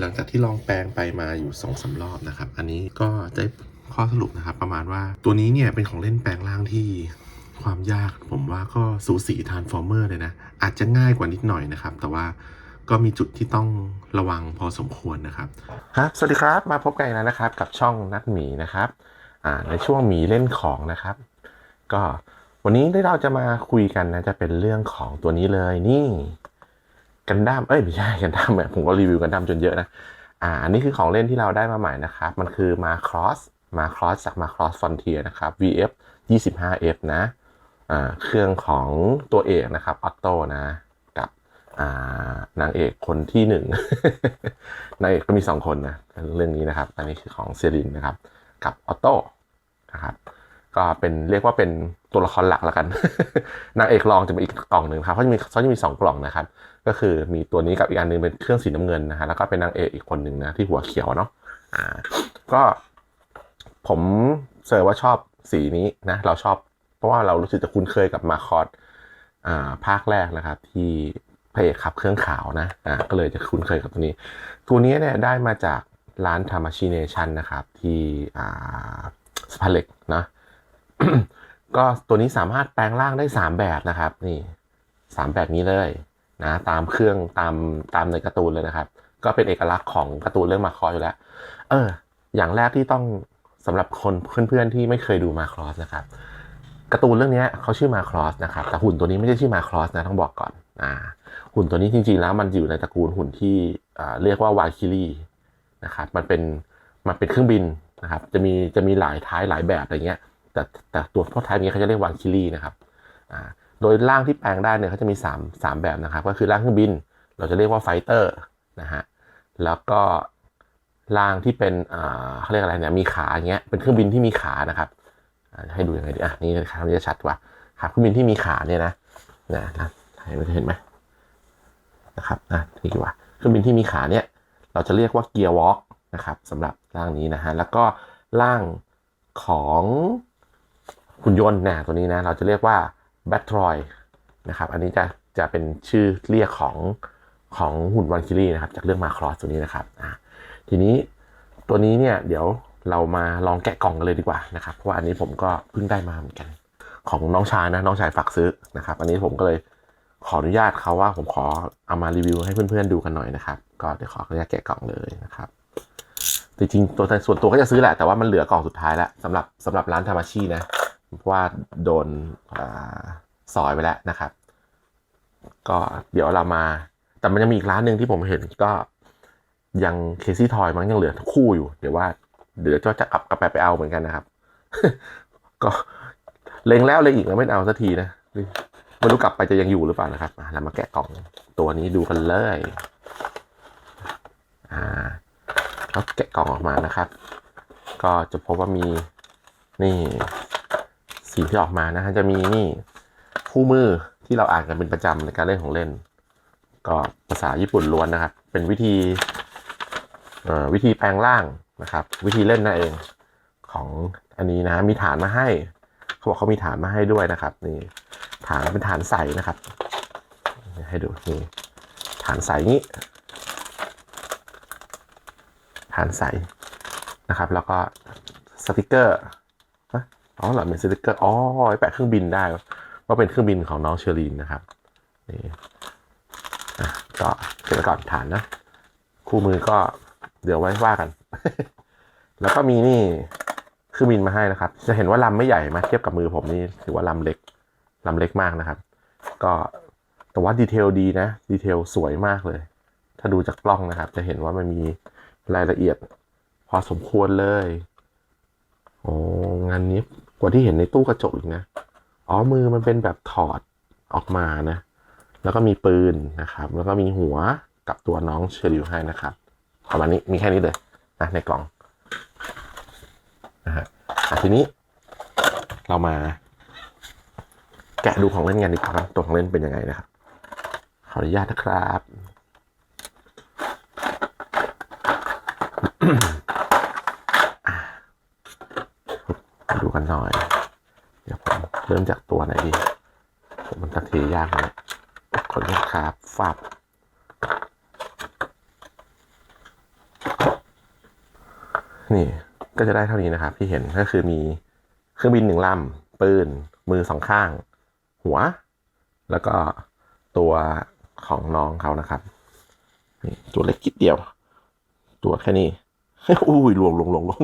หลังจากที่ลองแปลงไปมาอยู่สองสารอบนะครับ อันนี้ก็ได้ข้อสรุปนะครับ ประมาณว่าตัวนี้เนี่ยเป็นของเล่นแปลงร่างที่ความยากผมว่าก็สูสีทานฟอร์เมอร์เลยนะ อาจจะง่ายกว่านิดหน่อยนะครับ แต่ว่าก็มีจุดที่ต้องระวังพอสมควรนะครับครับสวัสดีครับมาพบกันแล้วนะครับ กับช่องนัดหมีนะครับอ่าในช่วงหมีเล่นของนะครับ ก็วันนี้ที่เราจะมาคุยกันนะจะเป็นเรื่องของตัวนี้เลยนี่ กันดั้มเอ้ยไม่ใช่กันดั้มแบบผมก็รีวิวกันดั้มจนเยอะนะอ่าอันนี้คือของเล่นที่เราได้มาใหม่นะครับ มันคือมาครอสมาครอสจากมาครอสฟอนเทียนะครับ VF 25F นะอ่าเครื่องของตัวเอกนะครับออโต้นะกับอ่านางเอกคนที่หนึ่งนางเอกก็มีสองคนนะเรื่องนี้นะครับ อันนี้คือของเซรินนะครับ กับออโต้นะครับก็เป็นเรียกว่าเป็น ตัวละครหลักแล้วกัน นางเอกรองจะมีอีกกล่องหนึ่งครับเขาจะมีเขาจะมีสองกล่องนะครับ ก็คือมีตัวนี้กับอีกอันหนึงเป็นเครื่องสีน้ำเงินนะฮะแล้วก็เป็นนางเอกอีกคนหนึ่งนะที่หัวเขียวเนาะอ่า ก็ผมเซอร์ว่าชอบสีนี้นะ เราชอบเพราะว่าเรารู้สึกจะคุ้นเคยกับมาคอสอ่าภาคแรกนะครับ ที่พระเอกขับเครื่องขาวนะอ่าก็เลยจะคุ้นเคยกับตัวนี้ ตัวนี้เนี่ยได้มาจากร้านทามาชิเนชันนะครับ ที่อ่าสพาเล็กนะ ก็ตัวนี้สามารถแปลงร่างได้ 3 แบบนะครับนี่สามแบบนี้เลยนะตามเครื่องตามตามในการ์ตูนเลยนะครับ ก็เป็นเอกลักษณ์ของการ์ตูนเรื่องมาคอสอยู่แล้ว เออ อย่างแรกที่ต้องสำหรับคนเพื่อนๆที่ไม่เคยดูมาครอสนะครับการ์ตูนเรื่องนี้เขาชื่อมาครอสนะครับแต่หุ่นตัวนี้ไม่ใช่ชื่อมาครอสนะต้องบอกก่อนอ่าหุ่นตัวนี้จริงๆแล้วมันอยู่ในตระกูลหุ่นที่เรียกว่าวาคิรีนะครับมันเป็นมันเป็นเครื่องบินนะครับจะมีจะมีหลายท้ายหลายแบบอะไรเงี้ย แต่แต่ตัวพวกท้ายนี้เขาจะเรียกวาคิรีนะครับอ่าโดยร่างที่แปลงได้เนี่ยเขาจะมี 3 3 แบบนะครับ ก็คือร่างเครื่องบิน เราจะเรียกว่าไฟเตอร์นะฮะแล้วก็ร่างที่เป็นอ่าเขาเรียกอะไรเนี่ยมีขาอย่างเงี้ยเป็นเครื่องบินที่มีขานะครับให้ดูยังไงดีอะนี่นะครับจะชัดกว่าครับเครื่องบินที่มีขาเนี่ยนะนะนะเห็นไหมเห็นไหมนะครับนะนี่ว่าเครื่องบินที่มีขาเนี่ยเราจะเรียกว่าเกียร์วอล์กนะครับสำหรับร่างนี้นะฮะแล้วก็ร่างของ หุ่นยนต์นะตัวนี้นะเราจะเรียกว่าแบททรอยนะครับอันนี้จะจะเป็นชื่อเรียกของของหุ่นวันคิรีนะครับจากเรื่องมาครอสตัวนี้นะครับทีนี้ตัวนี้เนี่ยเดี๋ยวเรามาลองแกะกล่องกันเลยดีกว่านะครับเพราะว่าอันนี้ผมก็เพิ่งได้มาเหมือนกัน ของน้องชายนะน้องชายฝากซื้อนะครับ อันนี้ผมก็เลยขออนุญาตเขาว่าผมขอเอามารีวิวให้เพื่อนๆดูกันหน่อยนะครับ ก็เดี๋ยวขออนุญาตแกะกล่องเลยนะครับจริงๆตัวส่วนตัวก็จะซื้อแหละแต่ว่ามันเหลือกล่องสุดท้ายแล้วสำหรับสำหรับร้านทามาชินะ ว่าโดนอาซอยไปแล้วนะครับ ก็เดี๋ยวเรามา แต่มันยังมีอีกร้านหนึ่งที่ผมเห็นก็ยังเคซี่ทอยมันยังเหลือคู่อยู่ เดี๋ยวว่าเดี๋ยวจะกลับกลับไปไปเอาเหมือนกันนะครับ ก็เล็งแล้วเลยอีกแล้วไม่เอาสักทีนะไม่รู้กลับไปจะยังอยู่หรือเปล่านะครับเรามาแกะกล่องตัวนี้ดูกันเลย อ่าเขาแกะกล่องออกมานะครับ ก็จะพบว่ามีนี่ ที่ออกมานะฮะจะมีนี่คู่มือที่เราอ่านกันเป็นประจำในการเล่นของเล่น ก็ภาษาญี่ปุ่นล้วนนะครับ เป็นวิธีเอ่อวิธีแปลงร่างนะครับ วิธีเล่นนั่นเองของอันนี้นะมีฐานมาให้ เขาบอกเขามีฐานมาให้ด้วยนะครับนี่ฐานเป็นฐานใสนะครับ ให้ดูนี่ฐานใสนี้ ฐานใสนะครับ แล้วก็สติกเกอร์ อ๋อเหรอเป็นสติกเกอร์อ๋อไว้แปะเครื่องบินได้ว่าเป็นเครื่องบินของน้องเชอรีนนะครับนี่อะก็เก็บไว้ก่อนฐานนะ คู่มือก็เดี๋ยวไว้ว่ากัน แล้วก็มีนี่เครื่องบินมาให้นะครับ จะเห็นว่าลำไม่ใหญ่มาเทียบกับมือผมนี่ถือว่าลำเล็กลำเล็กมากนะครับ ก็แต่ว่าดีเทลดีนะดีเทลสวยมากเลย ถ้าดูจากกล้องนะครับ จะเห็นว่ามันมีรายละเอียด พอสมควรเลย โอ้งานนี้ กว่าที่เห็นในตู้กระจกอีกนะ อ๋อมือมันเป็นแบบถอดออกมานะ แล้วก็มีปืนนะครับ แล้วก็มีหัวกับตัวน้องเชอริวให้นะครับประมาณนี้มีแค่นี้เลยนะในกล่องนะฮะทีนี้เรามา แกะดูของเล่นกันดีกว่าครับตัวของเล่นเป็นยังไงนะครับ ขออนุญาตนะครับ มาดูกัน หน่อย เดี๋ยวผมเริ่มจากตัวไหนดี ผมมันตักทียากเลยขออนุญาตครับฟับนี่ก็จะได้เท่านี้นะครับที่เห็นก็คือมีเครื่องบินหนึ่งลำปืน มือสองข้าง หัว แล้วก็ตัวของน้องเขานะครับนี่ตัวเล็กกิดเดียว ตัวแค่นี้ อุ้ยลวงลวงลวงลวง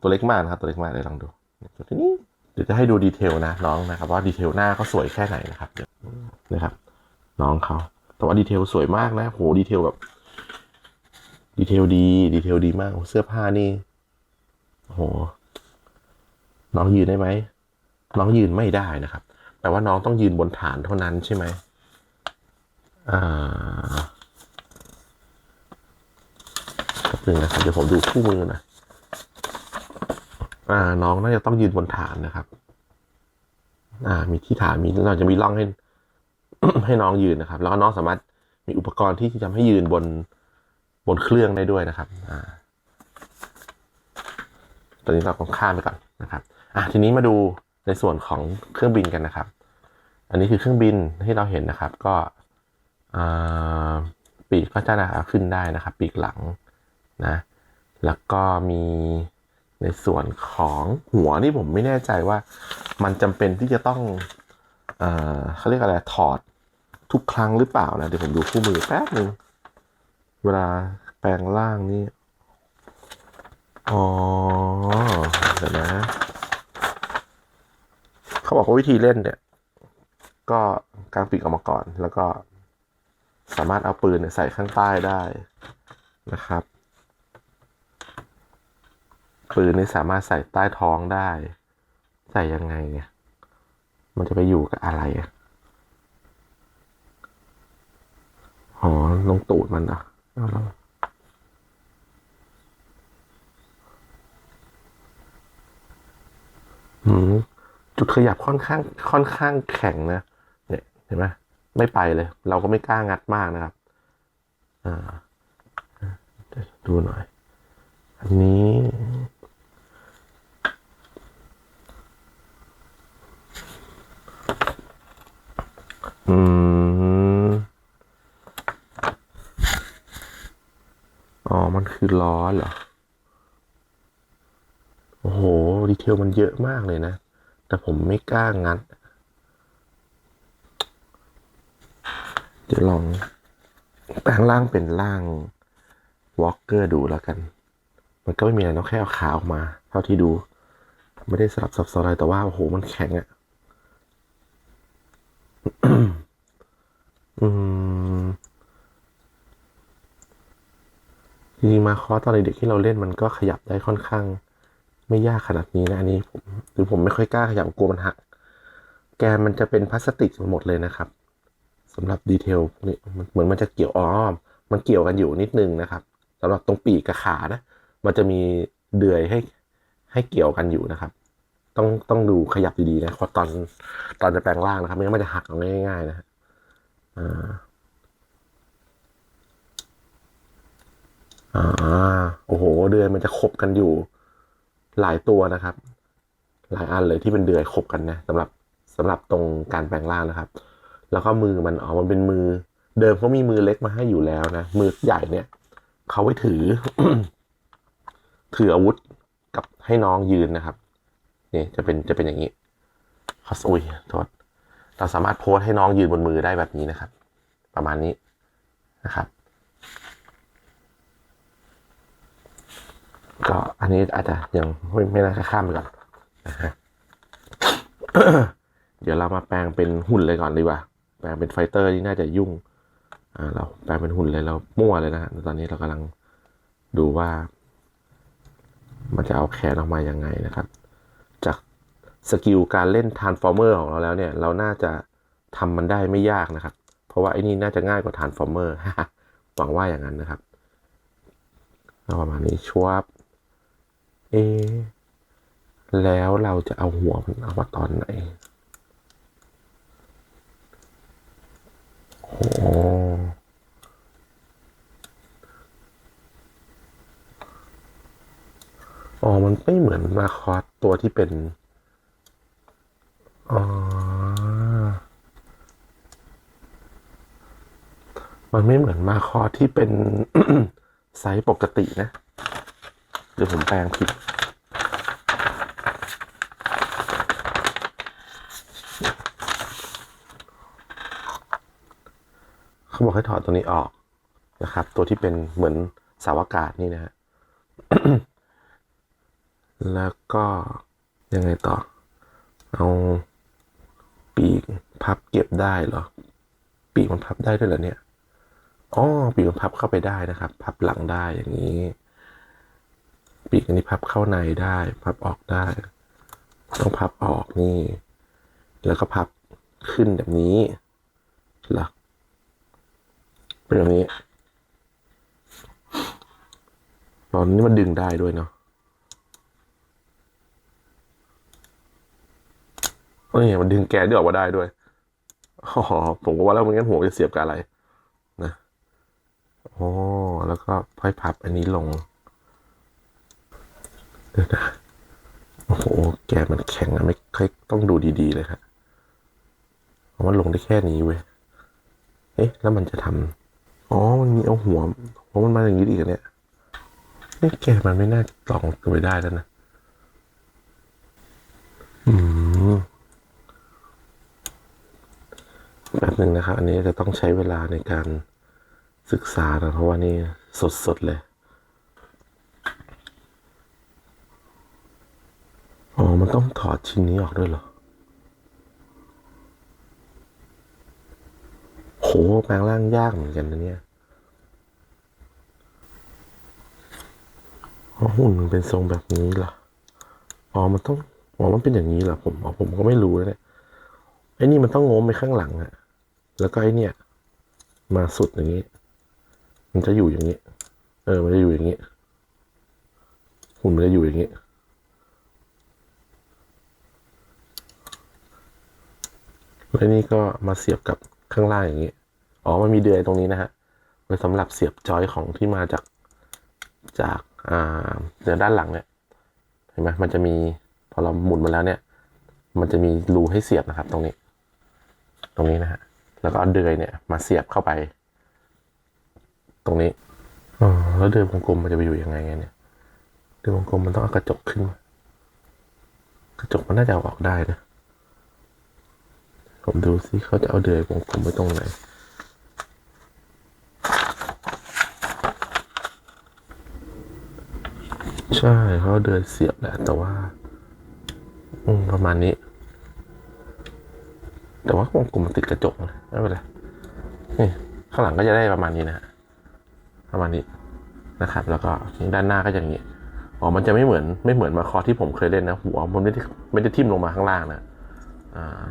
ตัวเล็กมากนะครับ ตัวเล็กมากเลยลองดู ตัวนี้เดี๋ยวจะให้ดูดีเทลนะน้องนะครับ ว่าดีเทลหน้าเขาสวยแค่ไหนนะครับนะครับ น้องเขาแต่ว่าดีเทลสวยมากนะโหดีเทลแบบดีเทลดีดีเทลดีมากเสื้อผ้านี่โหน้องยืนได้ไหมน้องยืนไม่ได้นะครับแปลว่าน้องต้องยืนบนฐานเท่านั้นใช่ไหมอ่าแป๊บนึงนะครับเดี๋ยวผมดูคู่มือนะ อ่า น้องน่าจะต้องยืนบนฐานนะครับ อ่า มีที่ฐานมีเราจะมีร่องให้ ให้น้องยืนนะครับ แล้วก็น้องสามารถมีอุปกรณ์ที่จะทำให้ยืนบนบนเครื่องได้ด้วยนะครับ อ่า ตอนนี้เราต้องข้ามไปก่อนนะครับ อะทีนี้มาดูในส่วนของเครื่องบินกันนะครับ อันนี้คือเครื่องบินที่เราเห็นนะครับ ก็ปีกก็จะขึ้นได้นะครับ ปีกหลังนะ แล้วก็มี ในส่วนของหัวนี่ผมไม่แน่ใจว่า มันจำเป็นที่จะต้องเอ่อเขาเรียกอะไรถอดทุกครั้งหรือเปล่านะเดี๋ยวผมดูคู่มือแป๊บหนึ่งเวลาแปลงร่างนี่อ๋อเดี๋ยวนะ เขาบอกว่าวิธีเล่นเนี่ย ก็กางปีกออกมาก่อน แล้วก็สามารถเอาปืนใส่ข้างใต้ได้นะครับ ปืนนี่สามารถใส่ใต้ท้องได้ ใส่ยังไงเนี่ย มันจะไปอยู่กับอะไรอะอ๋อลงตูดมันเหรอะเอาแล้วอืมจุดขยับค่อนข้างค่อนข้างแข็งนะเนี่ยเห็นไหมไม่ไปเลย เราก็ไม่กล้างัดมากนะครับ อ่า ดูหน่อย อันนี้ อืม อ๋อ มัน คือล้อเหรอ โอ้โห ดีเทลมันเยอะมากเลยนะ แต่ผมไม่กล้างัด เดี๋ยวลองแปลงร่างเป็นร่างวอล์กเกอร์ดูแล้วกัน มันก็ไม่มีอะไรต้องแค่เอาขาออกมา เท่าที่ดู ไม่ได้สลับซับซ้อนอะไรแต่ว่าโอ้โห มันแข็งอะอืม จริงๆมาคอสตอนเด็กๆที่เราเล่นมันก็ขยับได้ค่อนข้าง ไม่ยากขนาดนี้นะอันนี้ผมหรือผมไม่ค่อยกล้าขยับกลัวมันหัก แกมันจะเป็นพลาสติกหมดเลยนะครับสำหรับดีเทลนี่เหมือนมันจะเกี่ยวอ๋อม มันเกี่ยวกันอยู่นิดนึงนะครับสำหรับตรงปีกกับขานะ มันจะมีเดือยให้ให้เกี่ยวกันอยู่นะครับ ต้องต้องดูขยับดีๆนะเพราะตอนตอนจะแปลงร่างนะครับไม่งั้นมันจะหักง่ายๆนะฮะอ่า อ่าโอ้โห เดือยมันจะขบกันอยู่ หลายตัวนะครับ หลายอันเลยที่เป็นเดือยขบกันนะสำหรับสำหรับตรงการแปลงร่างนะครับ แล้วก็มือมันอ๋อมันเป็นมือ เดิมเขามีมือเล็กมาให้อยู่แล้วนะมือใหญ่เนี่ยเขาไว้ถือ ถืออาวุธกับให้น้องยืนนะครับนี่จะเป็นจะเป็นอย่างนี้ขออุ้ยโทษเราสามารถโพสให้น้องยืนบนมือได้แบบนี้นะครับ ประมาณนี้นะครับ ก็อั นนี้อาจจะยังไม่ไม่น่าจะข้ามไปก่อนนะฮะเดี๋ยวเรามาแปลงเป็นหุ่นเลยก่อนดีกว่า แปลงเป็นไฟเตอร์นี่น่าจะยุ่ง อ่า เราแปลงเป็นหุ่นเลยเรามั่วเลยนะฮะตอนนี้เรากำลังดูว่า มันจะเอาแขนออกมายังไงนะครับ จากสกิลการเล่นทานฟอร์เมอร์ของเราแล้วเนี่ย เราน่าจะทำมันได้ไม่ยากนะครับ เพราะว่าไอ้นี่น่าจะง่ายกว่าทานฟอร์เมอร์หวังว่าอย่างนั้นนะครับประมาณนี้ชวบ เอ แล้วเราจะเอาหัวมันเอามาตอนไหน โอ้อ๋อ มันไม่เหมือนมาคอสตัวที่เป็น อ๋อ มันไม่เหมือนมาคอสที่เป็นไซส์ปกตินะ ดี๋ยวผมแปลงผิด เขาบอกให้ถอดตัวนี้ออกนะครับ ตัวที่เป็นเหมือนสาอากาศนี่นะฮะ แล้วก็ยังไงต่อ เอาปีกพับเก็บได้เหรอ ปีกมันพับได้ด้วยเหรอเนี่ย อ๋อ ปีกมันพับเข้าไปได้นะครับ พับหลังได้อย่างนี้ ปีกอันนี้พับเข้าในได้ พับออกได้ ต้องพับออกนี่ แล้วก็พับขึ้นแบบนี้เหรอเป็นแบบนี้ ตอนนี้มันดึงได้ด้วยเนาะเอ้ยมันดึงแกนที่ออกมาได้ด้วยอ๋อผมก็ว่าแล้วมันงั้นหัวจะเสียบกับอะไร นะอ๋อแล้วก็ค่อยพับอันนี้ลง โอ้โห แกมันแข็งอะไม่ค่อยต้องดูดี ๆ เลยครับเพราะมันลงได้แค่นี้เว้ย เอ๊ะ แล้วมันจะทำอ๋อ มันมีเอาหัวหัวมันมาอย่างนี้อีกเหรอเนี่ยนี่แกมันไม่น่าลองตัวไปได้แล้วนะ อืมแบบหนึ่งนะครับ อันนี้จะต้องใช้เวลาในการศึกษานะเพราะว่านี่สดๆเลย อ๋อ มันต้องถอดชิ้นนี้ออกด้วยเหรอ โหแปลงร่างยากเหมือนกันนะเนี่ยอ๋อหุ่นมันเป็นทรงแบบนี้เหรอ อ๋อ มันต้อง อ๋อ มันเป็นอย่างนี้เหรอผม อ๋อ ผมก็ไม่รู้นะเนี่ย ไอ้นี่มันต้องโง้มไปข้างหลังอะแล้วก็ไอ้เนี่ย มาสุดอย่างนี้ มันจะอยู่อย่างนี้ เออ มันจะอยู่อย่างนี้ หุ่นมันจะอยู่อย่างนี้ แล้วนี่ก็มาเสียบกับข้างล่างอย่างนี้ อ๋อ มันมีเดือยตรงนี้นะฮะไว้สำหรับเสียบจอยของที่มาจากจากอ่าเนื้อด้านหลังเนี่ย เห็นไหมมันจะมีพอเราหมุนมาแล้วเนี่ย มันจะมีรูให้เสียบนะครับ ตรงนี้ ตรงนี้นะฮะ แล้วก็เอาเดือยเนี่ย มาเสียบเข้าไป ตรงนี้อ๋อแล้วเดือยวงกลมมันจะไปอยู่ยังไงเนี่ย เดือยวงกลมมันต้องเอากระจกขึ้นมากระจกมันน่าจะออกได้นะ ผมดูซิเขาจะเอาเดือยวงกลมไว้ตรงไหน ใช่เขาเดือยเสียบแหละ แต่ว่า อืมประมาณนี้ แต่ว่าวงกลมมันติดกระจกนะไม่เป็นไรนี่ข้างหลังก็จะได้ประมาณนี้นะฮะประมาณนี้นะครับ แล้วก็ด้านหน้าก็จะอย่างนี้อ๋อ มันจะไม่เหมือนไม่เหมือนมาคอที่ผมเคยเล่นนะหัวมันไม่ได้ไม่ได้ทิ่มลงมาข้างล่างนะ อ่า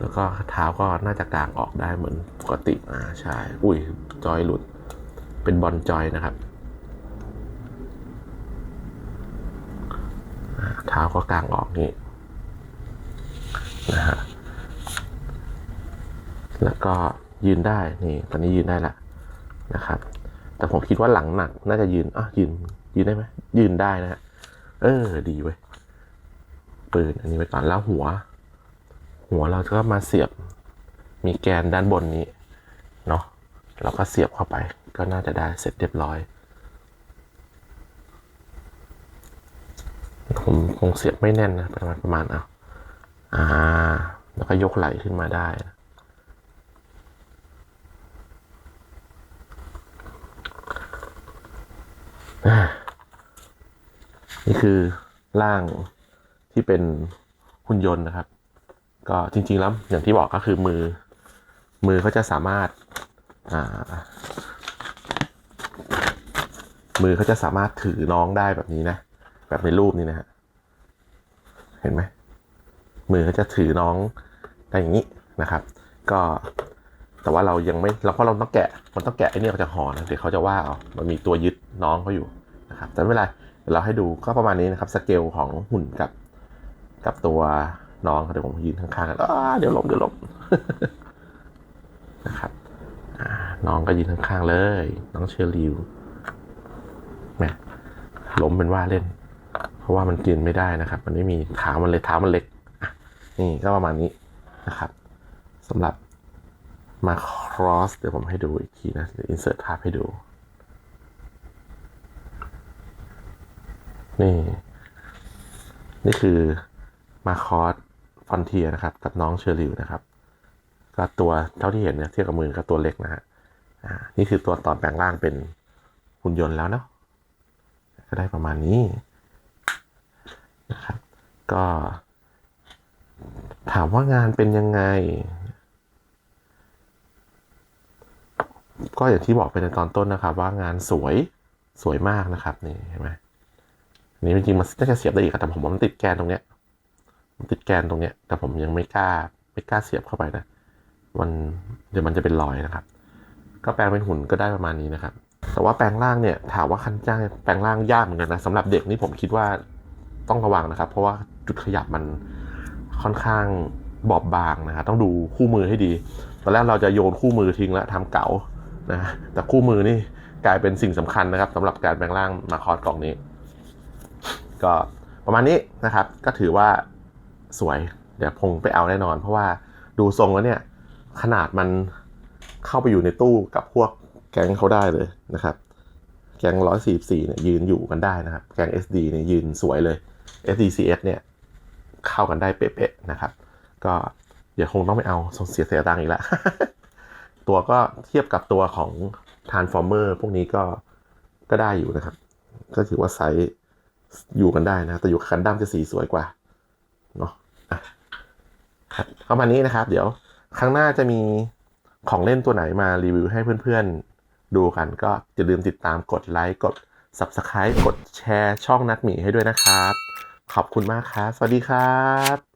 แล้วก็เท้าก็น่าจะกลางออกได้เหมือนปกติอ่าใช่ อุ้ยจอยหลุด เป็นบอลจอยนะครับเท้าก็กลางออกนี่นะฮะแล้วก็ยืนได้นี่ตอนนี้ยืนได้ละนะครับ แต่ผมคิดว่าหลังหนัก น่าจะยืนอะยืนยืนได้ไหมยืนได้นะฮะเออ ดีเว้ยปืนอันนี้ไปก่อนแล้วหัว หัวเราก็มาเสียบ มีแกนด้านบนนี้ เนาะเราก็เสียบเข้าไป ก็น่าจะได้เสร็จเรียบร้อย ผมคงเสียบไม่แน่นนะประมาณประมาณเอาอ่า แล้วก็ยกไหลขึ้นมาได้นี่คือร่างที่เป็นหุ่นยนต์นะครับ ก็จริงๆแล้วอย่างที่บอกก็คือมือ มือเขาจะสามารถอ่ามือเขาจะสามารถถือน้องได้แบบนี้นะ แบบในรูปนี้นะฮะเห็นไหมมือเขาจะถือน้องได้อย่างนี้นะครับ ก็แต่ว่าเรายังไม่เราเพราะเราต้องแกะมันต้องแกะไอ้นี่ออกจากห่อนะเดี๋ยวเขาจะว่าเอามันมีตัวยึดน้องเขาอยู่นะครับแต่ไม่เป็นไรเราให้ดูก็ประมาณนี้นะครับสเกลของหุ่นกับกับตัว น้องเดี๋ยวผมยืนข้างๆกันเดี๋ยวล้มเดี๋ยวล้มนะครับน้องก็ยืนข้างๆเลย น้องเชอริวแหมล้มเป็นว่าเล่น เพราะว่ามันยืนไม่ได้นะครับ มันไม่มีเท้ามันเลยเท้ามันเล็กนี่ก็ประมาณนี้นะครับสำหรับมา cross เดี๋ยวผมให้ดูอีกทีนะเดี๋ยว insert ภาพให้ดู นี่ นี่คือมาคอส ฟอนเทียนะครับ กับน้องเชอริวนะครับ ก็ตัวเท่าที่เห็นเนี่ยเทียบกับมือก็ตัวเล็กนะฮะอ่านี่คือตัวตอนแปลงร่างเป็นหุ่นยนต์แล้วเนาะก็ได้ประมาณนี้นะครับ ก็ ถามว่างานเป็นยังไง ก็อย่างที่บอกไปในตอนต้นนะครับ ว่างานสวยสวยมากนะครับนี่เห็นไหมนนี้จริงๆมันน่าจะเสียบได้อีกแต่ผมว่ามันติดแกนตรงเนี้ย ติดแกนตรงเนี้ย แต่ผมยังไม่กล้าไม่กล้าเสียบเข้าไปนะมันเดี๋ยวมันจะเป็นรอยนะครับ ก็แปลงเป็นหุ่นก็ได้ประมาณนี้นะครับ แต่ว่าแปลงร่างเนี่ยถามว่าคันจ้างแปลงร่างยากเหมือนกันนะสำหรับเด็กนี่ผมคิดว่าต้องระวังนะครับ เพราะว่าจุดขยับมันค่อนข้างบอบบางนะครับต้องดูคู่มือให้ดี ตอนแรกเราจะโยนคู่มือทิ้งแล้วทำเก๋านะแต่คู่มือนี่กลายเป็นสิ่งสำคัญนะครับสำหรับการแปลงร่างมาคอสกล่องนี้ ก็ประมาณนี้นะครับ ก็ถือว่า สวย เดี๋ยวพงไปเอาแน่นอน เพราะว่าดูทรงแล้วเนี่ย ขนาดมันเข้าไปอยู่ในตู้กับพวกแก๊งเขาได้เลยนะครับ แก๊งร้อยสี่สี่เนี่ยยืนอยู่กันได้นะครับ แก๊ง SD เนี่ยยืนสวยเลย SDCS เนี่ยเข้ากันได้เป๊ะๆนะครับ ก็เดี๋ยวคงต้องไปเอาเสียเสียตังค์อีกแล้วตัวก็เทียบกับตัวของ Transformer พวกนี้ก็ก็ได้อยู่นะครับ ก็ถือว่าไซส์อยู่กันได้นะ แต่อยู่คันดั้มจะสีสวยกว่าเนาะ ประมาณนี้นะครับ เดี๋ยวครั้งหน้าจะมีของเล่นตัวไหนมารีวิวให้เพื่อนๆ ดูกันก็อย่าลืมติดตามกดไลค์กด Subscribe กดแชร์ช่องนัดหมีให้ด้วยนะครับ ขอบคุณมากครับ สวัสดีครับ